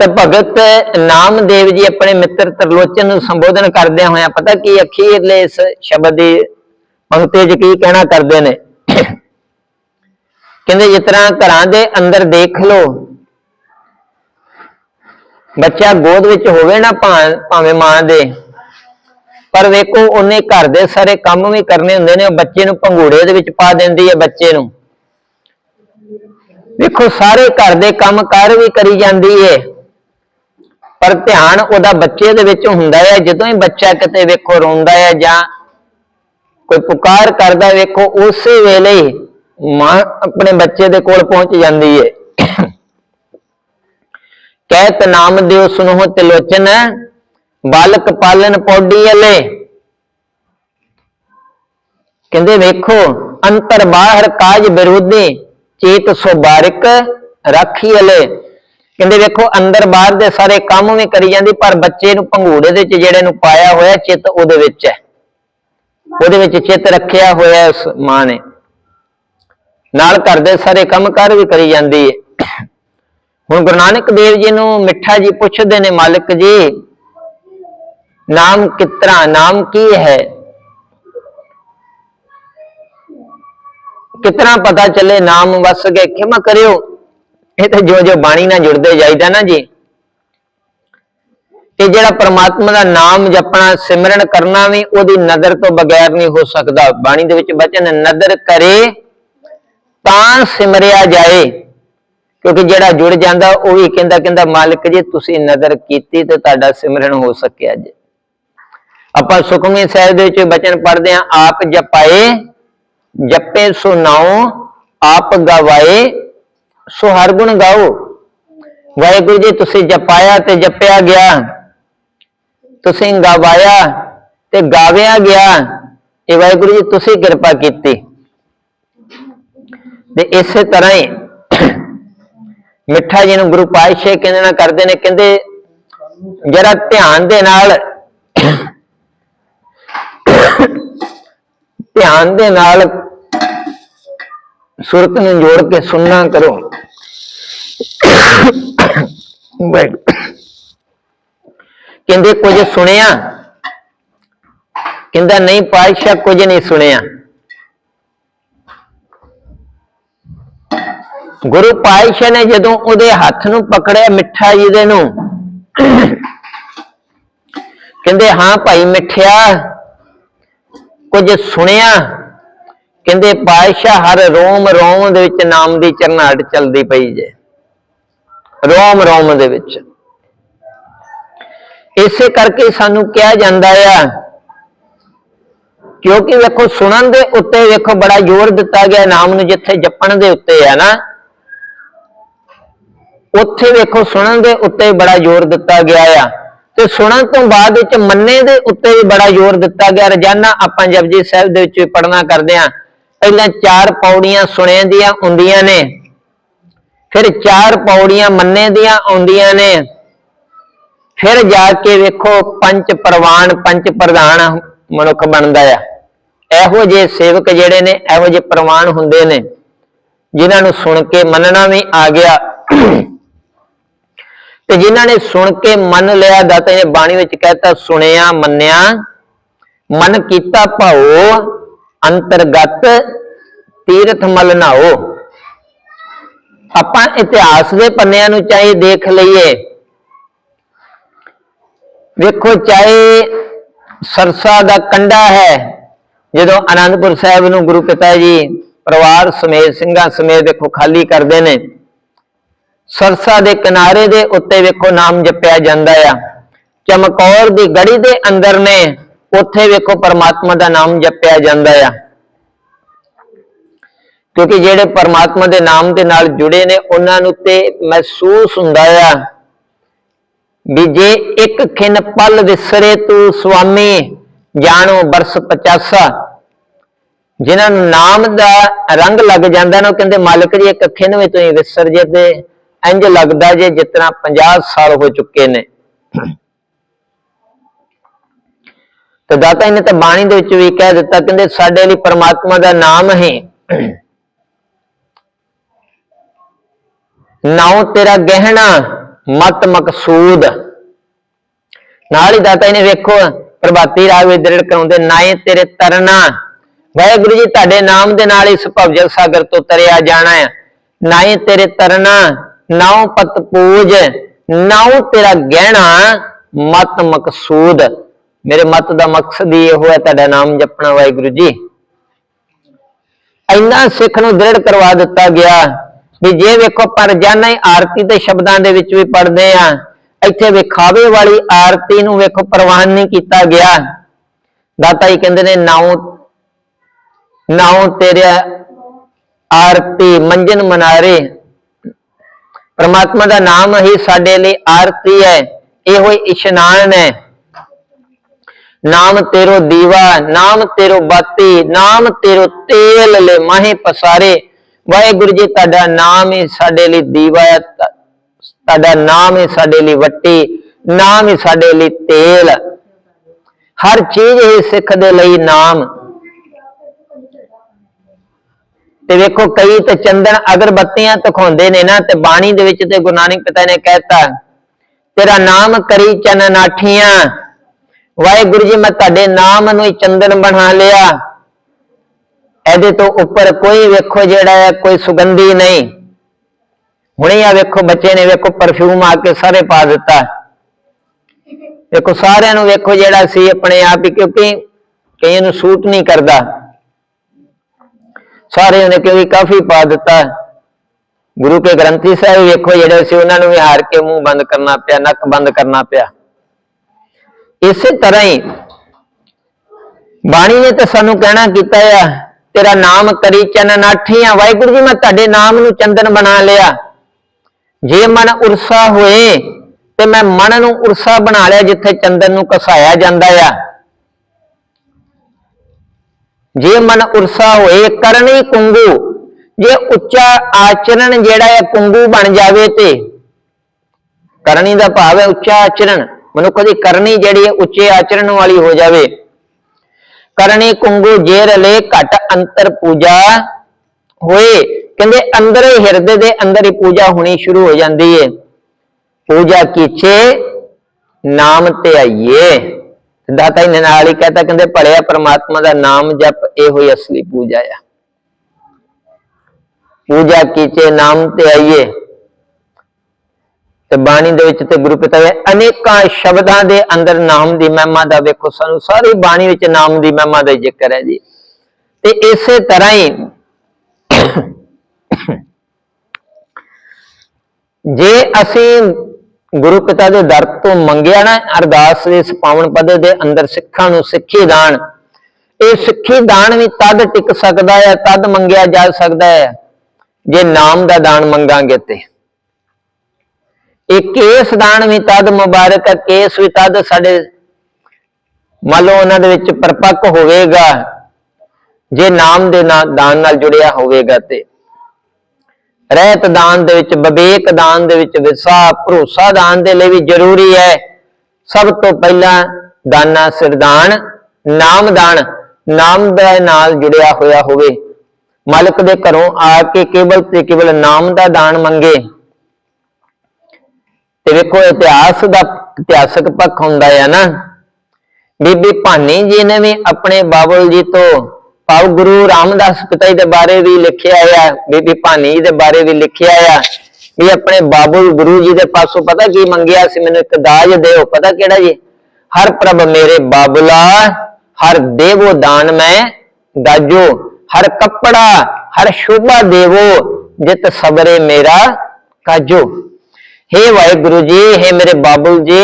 ਤੇ ਭਗਤ ਨਾਮਦੇਵ ਜੀ ਆਪਣੇ ਮਿੱਤਰ ਤਰਲੋਚਨ ਨੂੰ ਸੰਬੋਧਨ ਕਰਦਿਆਂ ਹੋਇਆ, ਪਤਾ ਕੀ ਅਖੀਰਲੇ ਇਸ ਸ਼ਬਦ ਦੀ ਪੰਕਤੀ 'ਚ ਕੀ ਕਹਿਣਾ ਕਰਦੇ ਨੇ? ਕਹਿੰਦੇ ਜਿਸ ਤਰ੍ਹਾਂ ਘਰਾਂ ਦੇ ਅੰਦਰ ਦੇਖ ਲਓ, ਬੱਚਾ ਗੋਦ ਵਿੱਚ ਹੋਵੇ ਨਾ ਭਾਵੇਂ ਮਾਂ ਦੇ, ਪਰ ਵੇਖੋ ਉਹਨੇ ਘਰ ਦੇ ਸਾਰੇ ਕੰਮ ਵੀ ਕਰਨੇ ਹੁੰਦੇ ਨੇ, ਉਹ ਬੱਚੇ ਨੂੰ ਪੰਘੂੜੇ ਦੇ ਵਿੱਚ ਪਾ ਦਿੰਦੀ ਹੈ ਬੱਚੇ ਨੂੰ। ਵੇਖੋ ਸਾਰੇ ਘਰ ਦੇ ਕੰਮ ਕਾਰ ਵੀ ਕਰੀ ਜਾਂਦੀ ਏ, ਪਰ ਧਿਆਨ ਉਹਦਾ ਬੱਚੇ ਦੇ ਵਿੱਚ ਹੁੰਦਾ ਹੈ, ਜਦੋਂ ਹੀ ਬੱਚਾ ਕਿਤੇ ਵੇਖੋ ਰੋਂਦਾ ਹੈ ਜਾਂ ਕੋਈ ਪੁਕਾਰ ਕਰਦਾ ਵੇਖੋ ਉਸੇ ਵੇਲੇ ਮਾਂ ਆਪਣੇ ਬੱਚੇ ਦੇ ਕੋਲ ਪਹੁੰਚ ਜਾਂਦੀ ਏ। ਕਹਿਤ ਨਾਮ ਦਿਓ ਸੁਨੋ ਤਿਲੋਚਨ, ਬਾਲਕ ਪਾਲਨ ਪੌਡੀ ਅਲੇ। ਕਹਿੰਦੇ ਵੇਖੋ, ਅੰਤਰ ਬਾਹਰ ਕਾਜ ਵਿਰੋਧੀ, ਚੇਤ ਸੋਬਾਰਿਕ ਰਾਖੀ ਅਲੇ। ਕਹਿੰਦੇ ਵੇਖੋ, ਅੰਦਰ ਬਾਹਰ ਦੇ ਸਾਰੇ ਕੰਮ ਵੀ ਕਰੀ ਜਾਂਦੀ, ਪਰ ਬੱਚੇ ਨੂੰ ਪੰਘੂੜੇ ਦੇ ਵਿੱਚ ਜਿਹੜੇ ਨੂੰ ਪਾਇਆ ਹੋਇਆ ਚਿੱਤ ਉਹਦੇ ਵਿੱਚ ਹੈ। ਉਹਦੇ ਵਿੱਚ ਚਿੱਤ ਰੱਖਿਆ ਹੋਇਆ ਉਸ ਮਾਂ ਨੇ। ਨਾਲ ਘਰ ਦੇ ਸਾਰੇ ਕੰਮ ਕਾਰ ਵੀ ਕਰੀ ਜਾਂਦੀ ਹੈ ਹੁਣ ਗੁਰੂ ਨਾਨਕ ਦੇਵ ਜੀ ਨੂੰ ਮਿੱਠਾ ਜੀ ਪੁੱਛਦੇ ਨੇ, ਮਾਲਕ ਜੀ, ਨਾਮ ਕਿਤਰਾ, ਨਾਮ ਕੀ ਹੈ? ਕਿਤਨਾ ਪਤਾ ਚੱਲੇ, ਨਾਮ ਵਸ ਗਏ ਖਿਮਾ ਕਰਿਓ। ਇਹ ਤਾਂ ਜੋ ਜੋ ਬਾਣੀ ਨਾਲ ਜੁੜਦੇ ਜਾਈਦਾ ਨਾ ਜੀ। ਇਹ ਜਿਹੜਾ ਪ੍ਰਮਾਤਮਾ ਦਾ ਨਾਮ ਜਪਣਾ, ਸਿਮਰਨ ਕਰਨਾ ਵੀ ਉਹਦੀ ਨਜ਼ਰ ਤੋਂ ਬਗੈਰ ਨਹੀਂ ਹੋ ਸਕਦਾ। ਬਾਣੀ ਦੇ ਵਿੱਚ ਬਚਨ ਨਦਰ ਕਰੇ ਤਾਂ ਸਿਮਰਿਆ ਜਾਏ। ਕਿਉਂਕਿ ਜਿਹੜਾ ਜੁੜ ਜਾਂਦਾ, ਉਹ ਵੀ ਕਹਿੰਦਾ ਕਹਿੰਦਾ, ਮਾਲਕ ਜੀ, ਤੁਸੀਂ ਨਜ਼ਰ ਕੀਤੀ ਤੇ ਤੁਹਾਡਾ ਸਿਮਰਨ ਹੋ ਸਕਿਆ ਜੀ। ਆਪਾਂ ਸੁਖਮਨੀ ਸਾਹਿਬ ਦੇ ਵਿੱਚ ਬਚਨ ਪੜ੍ਹਦੇ ਹਾਂ, ਆਪ ਜਪਾਏ, ਜਪੇ ਸੋ ਨਾਉ, ਆਪ ਗਵਾਏ, ਸੋ ਹਰ ਗੁਣ ਗਾਓ। ਵਾਹਿਗੁਰੂ ਜੀ, ਤੁਸੀਂ ਜਪਾਇਆ ਤੇ ਜਪਿਆ ਗਿਆ। ਤੁਸੀਂ ਗਵਾਇਆ ਤੇ ਗਾਵਿਆ ਗਿਆ। ਇਹ ਵਾਹਿਗੁਰੂ ਜੀ, ਤੁਸੀਂ ਕਿਰਪਾ ਕੀਤੀ। ਤੇ ਇਸੇ ਤਰ੍ਹਾਂ ਹੀ ਮਿੱਠਾ ਜੀ ਨੂੰ ਗੁਰੂ ਪਾਤਸ਼ਾਹ ਕਹਿੰਦੇ ਨਾ ਕਰਦੇ ਨੇ, ਕਹਿੰਦੇ ਜਰਾ ਧਿਆਨ ਦੇ ਨਾਲ, ਧਿਆਨ ਦੇ ਨਾਲ ਸੁਰਤ ਨੂੰ ਜੋੜ ਕੇ ਸੁਣਨਾ ਕਰੋ। ਕਹਿੰਦੇ ਕੁਝ ਸੁਣਿਆ, ਕਹਿੰਦਾ ਨਹੀਂ ਪਾਤਸ਼ਾਹ ਕੁਝ ਨਹੀਂ ਸੁਣਿਆ। ਗੁਰੂ ਪਾਤਸ਼ਾਹ ਨੇ ਜਦੋਂ ਉਹਦੇ ਹੱਥ ਨੂੰ ਪਕੜਿਆ ਮਿੱਠਾ ਜੀ ਦੇ ਨੂੰ, ਕਹਿੰਦੇ, ਹਾਂ ਭਾਈ ਮਿੱਠਿਆ, ਕੁਝ ਸੁਣਿਆ? ਕਹਿੰਦੇ, ਪਾਤਸ਼ਾਹ, ਹਰ ਰੋਮ ਰੋਮ ਦੇ ਵਿੱਚ ਨਾਮ ਦੀ ਚਰਨਾਟ ਚੱਲਦੀ ਪਈ ਜੇ। ਰੋਮ ਰੋਮ ਦੇ ਵਿੱਚ। ਇਸੇ ਕਰਕੇ ਸਾਨੂੰ ਕਿਹਾ ਜਾਂਦਾ ਆ, ਕਿਉਂਕਿ ਵੇਖੋ, ਸੁਣਨ ਦੇ ਉੱਤੇ ਵੇਖੋ, ਬੜਾ ਜ਼ੋਰ ਦਿੱਤਾ ਗਿਆ ਨਾਮ ਨੂੰ, ਜਿੱਥੇ ਜਪਣ ਦੇ ਉੱਤੇ ਆ ਨਾ। ਉੱਥੇ ਵੇਖੋ ਸੁਣਨ ਦੇ ਉੱਤੇ ਬੜਾ ਜ਼ੋਰ ਦਿੱਤਾ ਗਿਆ ਆ। ਤੇ ਸੁਣਨ ਤੋਂ ਬਾਅਦ ਵਿੱਚ ਮੰਨੇ ਦੇ ਉੱਤੇ ਵੀ ਬੜਾ ਜ਼ੋਰ ਦਿੱਤਾ ਗਿਆ। ਰੋਜ਼ਾਨਾ ਆਪਾਂ ਜਪਜੀ ਸਾਹਿਬ ਦੇ ਵਿੱਚ ਪੜਨਾ ਕਰਦੇ ਆ ਪਹਿਲਾਂ ਚਾਰ ਪੌੜੀਆਂ ਸੁਣੇ ਦੀਆਂ ਹੁੰਦੀਆਂ ਨੇ। ਫਿਰ ਚਾਰ ਪੌੜੀਆਂ ਮੰਨੇ ਦੀਆਂ ਆਉਂਦੀਆਂ ਨੇ। ਫਿਰ ਜਾ ਕੇ ਵੇਖੋ ਪੰਜ ਪ੍ਰਵਾਨ, ਪੰਜ ਪ੍ਰਧਾਨ ਮਨੁੱਖ ਬਣਦਾ ਆ। ਇਹੋ ਜਿਹੇ ਸੇਵਕ ਜਿਹੜੇ ਨੇ, ਇਹੋ ਜਿਹੇ ਪ੍ਰਵਾਨ ਹੁੰਦੇ ਨੇ। ਜਿਨ੍ਹਾਂ ਨੂੰ ਸੁਣ ਕੇ ਮੰਨਣਾ ਵੀ ਆ ਗਿਆ। ਤੇ ਜਿਨ੍ਹਾਂ ਨੇ ਸੁਣ ਕੇ ਮੰਨ ਲਿਆ ਦਾਤਾ ਨੇ ਬਾਣੀ ਵਿੱਚ ਕਹਿਤਾ, ਸੁਣਿਆ, ਮੰਨਿਆ, ਮਨ ਕੀਤਾ ਭਾਉ, ਅੰਤਰਗਤ ਤੀਰਥ ਮਲ ਨਾਓ ਆਪਾਂ ਇਤਿਹਾਸ ਦੇ ਪੰਨਿਆਂ ਨੂੰ ਚਾਹੇ ਦੇਖ ਲਈਏ। ਵੇਖੋ, ਚਾਹੇ ਸਰਸਾ ਦਾ ਕੰਡਾ ਹੈ, ਜਦੋਂ ਆਨੰਦਪੁਰ ਸਾਹਿਬ ਨੂੰ ਗੁਰੂ ਪਿਤਾ ਜੀ ਪਰਿਵਾਰ ਸਮੇਤ, ਸਿੰਘਾਂ ਸਮੇਤ ਦੇਖੋ, ਖਾਲੀ ਕਰਦੇ ਨੇ। ਸਰਸਾ ਦੇ ਕਿਨਾਰੇ ਦੇ ਉੱਤੇ ਵੇਖੋ ਨਾਮ ਜਪਿਆ ਜਾਂਦਾ ਆ। ਚਮਕੌਰ ਦੀ ਗੜੀ ਦੇ ਅੰਦਰ ਨੇ, ਉੱਥੇ ਵੇਖੋ ਪਰਮਾਤਮਾ ਦਾ ਨਾਮ ਜਪਿਆ ਜਾਂਦਾ ਆ। ਕਿਉਂਕਿ ਜਿਹੜੇ ਪਰਮਾਤਮਾ ਦੇ ਨਾਮ ਦੇ ਨਾਲ ਜੁੜੇ ਨੇ, ਉਹਨਾਂ ਨੂੰ ਤੇ ਮਹਿਸੂਸ ਹੁੰਦਾ ਆ ਵੀ ਜੇ ਇੱਕ ਖਿਨ ਪਲ ਵਿਸਰੇ ਤੂੰ ਸੁਆਮੀ, ਜਾਣੋ ਬਰਸ 50 ਜਿਨ੍ਹਾਂ ਨੂੰ ਨਾਮ ਦਾ ਰੰਗ ਲੱਗ ਜਾਂਦਾ ਨਾ, ਉਹ ਕਹਿੰਦੇ, ਮਾਲਕ ਜੀ, ਇੱਕ ਖਿਨ ਵਿੱਚ ਤੁਸੀਂ ਵਿਸਰ ਜੇ ਤੇ ਇੰਜ ਲੱਗਦਾ ਜੇ ਜਿਤਨਾ 50 ਸਾਲ ਹੋ ਚੁੱਕੇ ਨੇ। ਤੇ ਦਾਤਾ ਇਹਨੇ ਤਾਂ ਬਾਣੀ ਦੇ ਵਿੱਚ ਵੀ ਕਹਿ ਦਿੱਤਾ, ਕਹਿੰਦੇ ਸਾਡੇ ਲਈ ਪਰਮਾਤਮਾ ਦਾ ਨਾਮ ਹੈ। ਨਾਉ ਤੇਰਾ ਗਹਿਣਾ, ਮਤ ਮਕਸੂਦ। ਨਾਲ ਹੀ ਦਾਤਾ ਇਹਨੇ ਵੇਖੋ, ਪ੍ਰਭਾਤੀ ਰਾਗ ਵਿੱਚ ਦ੍ਰਿੜ ਕਰਾਉਂਦੇ ਨਾਏ ਤੇਰੇ ਤਰਨਾ ਵਾਹਿਗੁਰੂ ਜੀ, ਤੁਹਾਡੇ ਨਾਮ ਦੇ ਨਾਲ ਇਸ ਭਵਜਲ ਸਾਗਰ ਤੋਂ ਤਰਿਆ ਜਾਣਾ ਹੈ। ਨਾਏ ਤੇਰੇ ਤਰਨਾ ਨਾਉ ਪਤ ਪੂਜ, ਨਾਉ ਤੇਰਾ ਗਹਿਣਾ ਮਤ ਮਕਸੂਦ। ਮੇਰੇ ਮਤ ਦਾ ਮਕਸਦ ਹੀ ਇਹ ਹੈ ਤੁਹਾਡਾ ਨਾਮ ਜਪਣਾ ਵਾਹਿਗੁਰੂ ਜੀ। ਇੰਨਾ ਸਿੱਖ ਨੂੰ ਦ੍ਰਿੜ ਕਰਵਾ ਦਿੱਤਾ ਗਿਆ ਵੀ ਜੇ ਵੇਖੋ ਪਰ ਜਾਨਾ ਹੀ ਆਰਤੀ ਦੇ ਸ਼ਬਦਾਂ ਦੇ ਵਿੱਚ ਵੀ ਪੜਦੇ ਆ, ਇੱਥੇ ਵਿਖਾਵੇ ਵਾਲੀ ਆਰਤੀ ਨੂੰ ਵੇਖੋ ਪ੍ਰਵਾਨ ਨਹੀਂ ਕੀਤਾ ਗਿਆ। ਦਾਤਾ ਜੀ ਕਹਿੰਦੇ ਨੇ, ਨਾਉ ਨਾਉ ਤੇਰੇ ਆਰਤੀ ਮੰਜਨ ਮਨਾਰੇ ਪ੍ਰਮਾਤਮਾ ਦਾ ਨਾਮ ਹੀ ਸਾਡੇ ਲਈ ਆਰਤੀ ਹੈ, ਇਹੋ ਇਸ਼ਨਾਨ ਹੈ। ਨਾਮ ਤੇਰੋ ਦੀਵਾ, ਨਾਮ ਤੇਰੋ ਬਾਤੀ, ਨਾਮ ਤੇਰੋ ਤੇਲ ਲੈ ਮਾਹੇ ਪਸਾਰੇ। ਵਾਹਿਗੁਰੂ ਜੀ, ਤੁਹਾਡਾ ਨਾਮ ਹੀ ਸਾਡੇ ਲਈ ਦੀਵਾ ਹੈ ਤੁਹਾਡਾ ਨਾਮ ਹੀ ਸਾਡੇ ਲਈ ਵੱਟੀ, ਨਾਮ ਹੀ ਸਾਡੇ ਲਈ ਤੇਲ। ਹਰ ਚੀਜ਼ ਹੀ ਸਿੱਖ ਦੇ ਲਈ ਨਾਮ। ਤੇ ਵੇਖੋ ਕਈ ਤੇ ਚੰਦਨ ਅਗਰਬੱਤੀਆਂ ਤਖਾਉਂਦੇ ਨੇ ਨਾ ਤੇ ਬਾਣੀ ਦੇ ਵਿੱਚ ਤੇ ਗੁਰੂ ਨਾਨਕ ਪਿਤਾ ਨੇ ਕਹਿਤਾ, ਤੇਰਾ ਨਾਮ ਕਰੀ ਚਨ ਵਾਹਿਗੁਰੂ ਜੀ, ਮੈਂ ਤੁਹਾਡੇ ਨਾਮ ਨੂੰ ਹੀ ਚੰਦਨ ਬਣਾ ਲਿਆ। ਇਹਦੇ ਤੋਂ ਉੱਪਰ ਕੋਈ ਵੇਖੋ ਜਿਹੜਾ ਹੈ, ਕੋਈ ਸੁਗੰਧੀ ਨਹੀਂ। ਹੁਣੇ ਆ ਵੇਖੋ ਬੱਚੇ ਨੇ ਵੇਖੋ ਪਰਫਿਊਮ ਆ ਕੇ ਸਾਰੇ ਪਾ ਦਿੱਤਾ। ਵੇਖੋ ਸਾਰਿਆਂ ਨੂੰ ਵੇਖੋ ਜਿਹੜਾ ਸੀ ਆਪਣੇ ਆਪ ਹੀ, ਕਿਉਂਕਿ ਕਈਆਂ ਨੂੰ ਸੂਟ ਨਹੀਂ ਕਰਦਾ। ਸਾਰਿਆਂ ਨੇ ਕਿਉਂਕਿ ਕਾਫੀ ਪਾ ਦਿੱਤਾ ਗੁਰੂ ਕੇ ਗ੍ਰੰਥੀ ਸਾਹਿਬ ਵੇਖੋ ਜਿਹੜੇ ਸੀ, ਉਹਨਾਂ ਨੂੰ ਵੀ ਹਾਰ ਕੇ ਮੂੰਹ ਬੰਦ ਕਰਨਾ ਪਿਆ, ਨੱਕ ਬੰਦ ਕਰਨਾ ਪਿਆ। ਇਸੇ ਤਰ੍ਹਾਂ ਹੀ ਬਾਣੀ ਨੇ ਤਾਂ ਸਾਨੂੰ ਕਹਿਣਾ ਕੀਤਾ ਆ, ਤੇਰਾ ਨਾਮ ਕਰੀ ਚੰਨ ਨਾਠੀਆਂ ਵਾਹਿਗੁਰੂ ਜੀ, ਮੈਂ ਤੁਹਾਡੇ ਨਾਮ ਨੂੰ ਚੰਦਨ ਬਣਾ ਲਿਆ। ਜੇ ਮਨ ਉਰਸਾ ਹੋਏ, ਤੇ ਮੈਂ ਮਨ ਨੂੰ ਉਰਸਾ ਬਣਾ ਲਿਆ, ਜਿੱਥੇ ਚੰਦਨ ਨੂੰ ਕਸਾਇਆ ਜਾਂਦਾ ਆ। ਜੇ ਮਨ ਉਰਸਾ ਹੋਏ ਕਰਨੀ ਕੁੰਗੂ, ਜੇ ਉੱਚਾ ਆਚਰਣ ਜਿਹੜਾ ਹੈ ਕੁੰਗੂ ਬਣ ਜਾਵੇ ਤੇ। ਕਰਨੀ ਦਾ ਭਾਵ ਹੈ ਉੱਚਾ ਆਚਰਣ, ਮਨੁੱਖ ਦੀ ਕਰਨੀ ਜਿਹੜੀ ਹੈ ਉੱਚੇ ਆਚਰਣ ਵਾਲੀ ਹੋ ਜਾਵੇ। ਕਰਨੀ ਕੁੰਗੂ ਜੇ ਰਲੇ ਘਟ ਅੰਤਰ ਪੂਜਾ ਹੋਏ, ਕਹਿੰਦੇ ਅੰਦਰ ਹਿਰਦੇ ਦੇ ਅੰਦਰ ਹੀ ਪੂਜਾ ਹੋਣੀ ਸ਼ੁਰੂ ਹੋ ਜਾਂਦੀ ਹੈ ਪੂਜਾ ਕੀਚੇ ਨਾਮ ਤੇ ਆਈਏ। ਦਾਤਾ ਜੀ ਨੇ ਕਹਤਾ ਕਹਿੰਦੇ ਭਲਿਆ ਪ੍ਰਮਾਤਮਾ ਦਾ ਨਾਮ ਜਪ ਇਹੋ ਹੀ ਅਸਲੀ ਪੂਜਾ ਆ। ਪੂਜਾ ਕੀਚੇ ਨਾਮ ਤੇ ਆਈਏ। ਤੇ ਬਾਣੀ ਦੇ ਵਿੱਚ ਤੇ ਗੁਰੂ ਪਿਤਾ ਦੇ ਅਨੇਕਾਂ ਸ਼ਬਦਾਂ ਦੇ ਅੰਦਰ ਨਾਮ ਦੀ ਮਹਿਮਾ ਦਾ ਵੇਖੋ ਸਾਨੂੰ ਸਾਰੀ ਬਾਣੀ ਵਿੱਚ ਨਾਮ ਦੀ ਮਹਿਮਾ ਦਾ ਜ਼ਿਕਰ ਹੈ ਜੀ। ਤੇ ਇਸੇ ਤਰ੍ਹਾਂ ਹੀ ਜੇ ਅਸੀਂ ਗੁਰੂ ਪਿਤਾ ਦੇ ਦਰ ਤੋਂ ਮੰਗਿਆ ਨਾ, ਅਰਦਾਸ ਦੇ ਇਸ ਪਾਵਨ ਪਦ ਦੇ ਅੰਦਰ ਸਿੱਖਾਂ ਨੂੰ ਸਿੱਖੀ ਦਾਨ। ਇਹ ਸਿੱਖੀ ਦਾਨ ਵੀ ਤਦ ਟਿਕ ਸਕਦਾ ਹੈ, ਤਦ ਮੰਗਿਆ ਜਾ ਸਕਦਾ ਹੈ, ਜੇ ਨਾਮ ਦਾ ਦਾਨ ਮੰਗਾਂਗੇ ਤੇ। ਇਹ ਕੇਸ ਦਾਨ ਵੀ ਤਦ ਮੁਬਾਰਕ ਹੈ ਕੇਸ ਵੀ ਤਦ ਸਾਡੇ ਮੰਨ ਲਓ ਉਹਨਾਂ ਦੇ ਵਿੱਚ ਪਰਪੱਕ ਹੋਵੇਗਾ, ਜੇ ਨਾਮ ਦੇ ਨਾਲ ਦਾਨ ਨਾਲ ਜੁੜਿਆ ਹੋਵੇਗਾ ਤੇ। ਰਹਿਤ ਦਾਨ ਦੇ ਵਿੱਚ, ਵਿਵੇਕ ਦਾਨ ਦੇ ਵਿੱਚ ਵਿਸਾਹ ਭਰੋਸਾ ਦਾਨ ਦੇ ਲਈ ਵੀ ਜ਼ਰੂਰੀ ਹੈ। ਸਭ ਤੋਂ ਪਹਿਲਾਂ ਦਾਨਾ ਸਿਰਦਾਨ ਨਾਮ ਦਾਨ, ਨਾਮ ਦੇ ਨਾਲ ਜੁੜਿਆ ਹੋਇਆ ਹੋਵੇ। ਮਾਲਕ ਦੇ ਘਰੋਂ ਆ ਕੇ ਕੇਵਲ ਤੇ ਕੇਵਲ ਨਾਮ ਦਾ ਦਾਨ ਮੰਗੇ। ਤੇ ਵੇਖੋ, ਇਤਿਹਾਸ ਦਾ ਇਤਿਹਾਸਕ ਪੱਖ ਹੁੰਦਾ ਹੈ ਨਾ। ਬੀਬੀ ਭਾਨੀ ਜੀ ਨੇ ਵੀ ਆਪਣੇ ਬਾਬਲ ਜੀ ਤੋਂ ਭਾਵ ਗੁਰੂ ਰਾਮਦਾਸ ਪਿਤਾ ਜੀ ਦੇ ਬਾਰੇ ਵੀ ਲਿਖਿਆ ਆ, ਬੀਬੀ ਭਾਨੀ ਜੀ ਦੇ ਬਾਰੇ ਵੀ ਲਿਖਿਆ ਆ, ਵੀ ਆਪਣੇ ਬਾਬੂ ਗੁਰੂ ਜੀ ਦੇ ਪਾਸੋਂ ਪਤਾ ਕੀ ਮੰਗਿਆ ਸੀ? ਮੈਨੂੰ ਇੱਕ ਦਾਜ ਦਿਓ, ਪਤਾ ਕਿਹੜਾ ਜੀ? ਹਰ ਪ੍ਰਭ ਮੇਰੇ ਬਾਬੁਲਾ, ਹਰ ਦੇਵੋ ਦਾਨ ਮੈਂ ਦਾਜੋ, ਹਰ ਕੱਪੜਾ, ਹਰ ਸ਼ੋਭਾ ਦੇਵੋ, ਜਿਤ ਸਬਰੇ ਮੇਰਾ ਕਾਜੋ। ਹੇ ਵਾਹਿਗੁਰੂ ਜੀ, ਹੇ ਮੇਰੇ ਬਾਬੂ ਜੀ,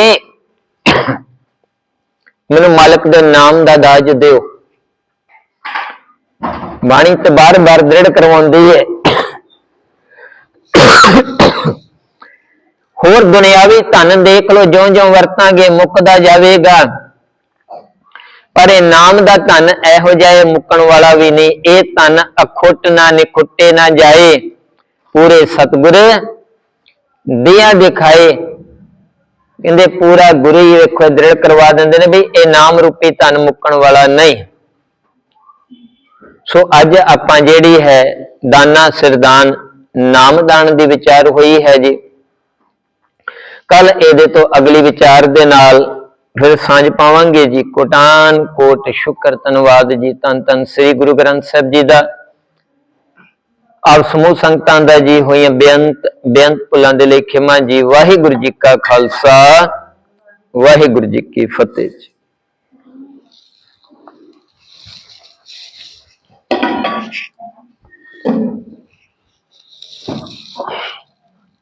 ਮੈਨੂੰ ਮਾਲਕ ਦੇ ਨਾਮ ਦਾ ਦਾਜ ਦਿਓ। ਬਾਣੀ ਤੇ ਬਾਰ-ਬਾਰ ਦ੍ਰਿੜ ਕਰਵਾਉਂਦੀ ਹੈ ਹੋਰ ਦੁਨਿਆਵੀ ਧਨ ਦੇਖ ਲੋ ਜਿਉਂ-ਜਿਉਂ ਵਰਤਾਂਗੇ, ਮੁੱਕਦਾ ਜਾਵੇਗਾ। ਪਰ ਇਹ ਨਾਮ ਦਾ ਧਨ ਇਹੋ ਜਿਹਾ ਮੁੱਕਣ ਵਾਲਾ ਵੀ ਨਹੀਂ। ਇਹ ਧਨ ਅਖੁੱਟ ਨਾ ਨਿਖੁੱਟੇ ਨਾ ਜਾਏ। ਪੂਰੇ ਸਤਿਗੁਰ ਦਿਆਂ ਦਿਖਾਏ। ਕਹਿੰਦੇ ਪੂਰਾ ਗੁਰੂ ਹੀ ਵੇਖੋ, ਦ੍ਰਿੜ ਕਰਵਾ ਦਿੰਦੇ ਨੇ ਵੀ ਇਹ ਨਾਮ ਰੂਪੀ ਧਨ ਮੁੱਕਣ ਵਾਲਾ ਨਹੀਂ। ਸੋ ਅੱਜ ਆਪਾਂ ਜਿਹੜੀ ਹੈ ਦਾਨਾ ਸਿਰਦਾਨ, ਨਾਮਦਾਨ ਦੀ ਵਿਚਾਰ ਹੋਈ ਹੈ ਜੀ। ਕੱਲ ਇਹਦੇ ਤੋਂ ਅਗਲੀ ਵਿਚਾਰ ਦੇ ਨਾਲ ਫਿਰ ਸਾਂਝ ਪਾਵਾਂਗੇ ਜੀ। ਕੋਟਾਨ ਕੋਟ ਸ਼ੁਕਰ ਧੰਨਵਾਦ ਜੀ ਤਨ ਤਨ ਸ੍ਰੀ ਗੁਰੂ ਗ੍ਰੰਥ ਸਾਹਿਬ ਜੀ ਦਾ। ਆਪ ਸਮੂਹ ਸੰਗਤਾਂ ਦਾ ਜੀ ਹੋਈਆਂ ਬੇਅੰਤ ਬੇਅੰਤ ਪੁਲਾਂ ਦੇ ਲਈ ਖਿਮਾ ਜੀ। ਵਾਹਿਗੁਰੂ ਜੀ ਕਾ ਖਾਲਸਾ, ਵਾਹਿਗੁਰੂ ਜੀ ਕੀ ਫਤਿਹ Thank